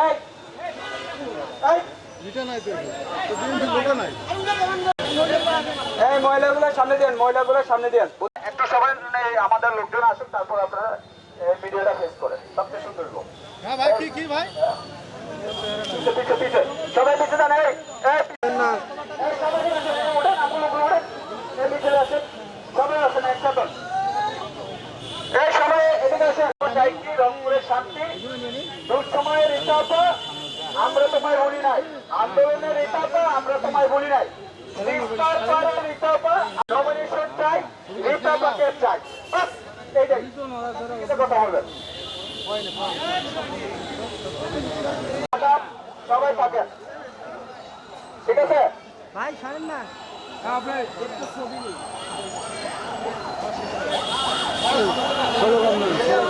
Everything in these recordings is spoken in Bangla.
এই এই এটা নাই তো তো বিএনপি লোটা নাই এই মহিলাগুলো সামনে দেন মহিলাগুলো সামনে দেন। একটু সবাই এই আমাদের লোকজন আসুন তারপর আপনারা এই ভিডিওটা ফেস করেন। সবচেয়ে সুন্দর লোক। হ্যাঁ ভাই কি কি ভাই? পিছে পিছে পিছে। সবাই পিছে দেন এই সবাই আসেন একসাথে এই সবাই এদিকে আসেন চাই কি রংপুরের শান্তি দুঃসময়ের ইতাপা আমরা তোমায় বলি নাই। আন্দোলনের ইতাপা আমরা তোমায় বলি নাই। সবাই থাকেন। ঠিক আছে? ভাই সরেন না। শরীফ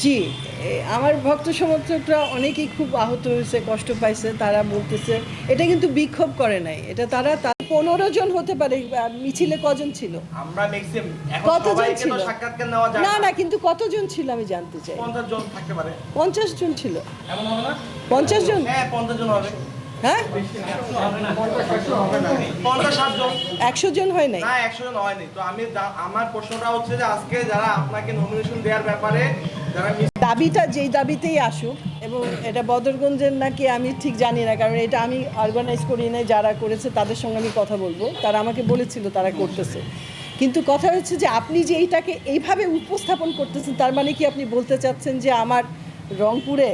জি আমার ভক্ত সমর্থকরা অনেকেই খুব আহত হয়েছে কষ্ট পাইছে তারা বলতেছে এটা কিন্তু বিক্ষোভ করে নাই এটা তারা পনেরো জন হতে পারে মিছিলে কজন ছিল? কতজন ছিল? না না। কিন্তু কতজন ছিল আমি জানতে চাই। পঞ্চাশ জন ছিল। পঞ্চাশ জন? হ্যাঁ হ্যাঁ? জন। একশো জন হয় নাই? একশো জন হয়নি তো আমি আমার প্রশ্নটা হচ্ছে যে আজকে যারা আপনাকে নমিনেশন দেওয়ার ব্যাপারে দাবিটা যেই দাবিতেই আসুক, এবং এটা বদরগঞ্জের নাকি আমি ঠিক জানি না, কারণ এটা আমি অর্গানাইজ করি নাই, যারা করেছে তাদের সঙ্গে আমি কথা বলব। তারা আমাকে বলেছিল তারা করতেছে। কিন্তু কথা হচ্ছে যে আপনি যে এইটাকে এইভাবে উপস্থাপন করতেছেন, তার মানে কি আপনি বলতে চাচ্ছেন যে আমার রংপুরে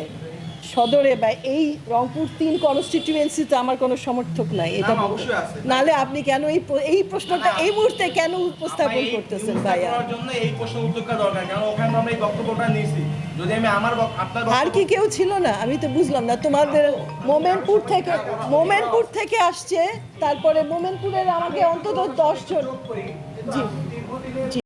সদরে বা এই রংপুর তিন কনস্টিটিউয়েন্সিতে আমার কোনো সমর্থক নাই এটা না, বলতে- অবশ্যই আছে। নাহলে আপনি কেন এই এই প্রশ্নটা এই মুহূর্তে কেন উপস্থাপন করতেছেন ভাইয়া? জন্য এই প্রশ্ন উত্তরটা দরকার কারণ ওখানে আমরা এই বক্তব্যটা নিয়েছি। যদি আমি আমার আপনার আর কি কেউ ছিল না আমি তো বুঝলাম না। তোমাদের মোমেনপুর থেকে মোমেনপুর থেকে আসছে তারপরে মোমেনপুরের আমাকে অন্তত দশ জন জি জি।